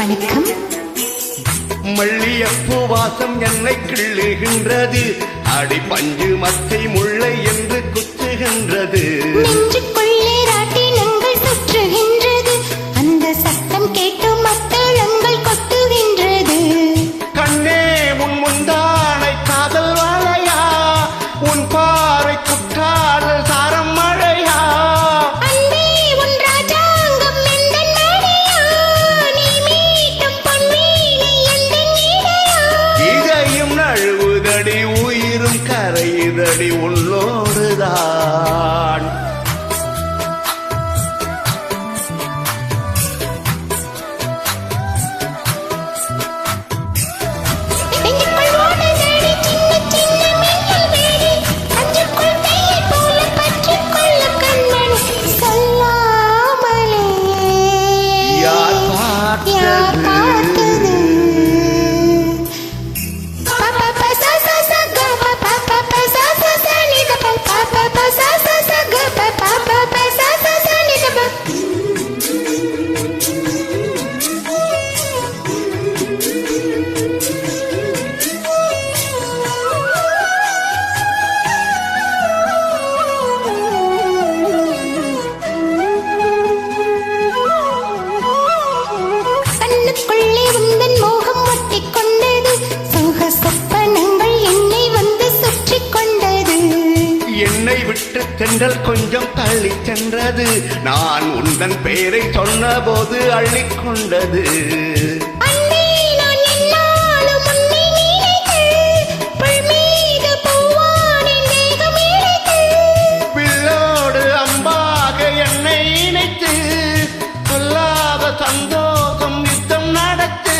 வணக்கம். மல்லியப்பூ வாசம் என்னை கிள்ளுகின்றது. அடி பஞ்சு மத்தை முல்லை என்று குத்துகின்றது. நெஞ்சுக்குள்ளே ராட்டினங்கள் சுற்றுகின்றது. அந்த சத்தம் கேட்டு மத்தளங்கள் கொட்டுகின்றது. கண்ணே உன் முந்தானை காதல் வாழையா? உன் பாறை குற்றால அரையுதடி உள்ளோடுதான் என்னை விட்டு சென்றல் கொஞ்சம் தள்ளி சென்றது. நான் உந்தன் பெயரை சொன்ன போது அள்ளிக்கொண்டது பில்லோடு அம்பாக என்னை இணைத்து சொல்லாத சந்தோஷம் யுத்தம் நடத்து.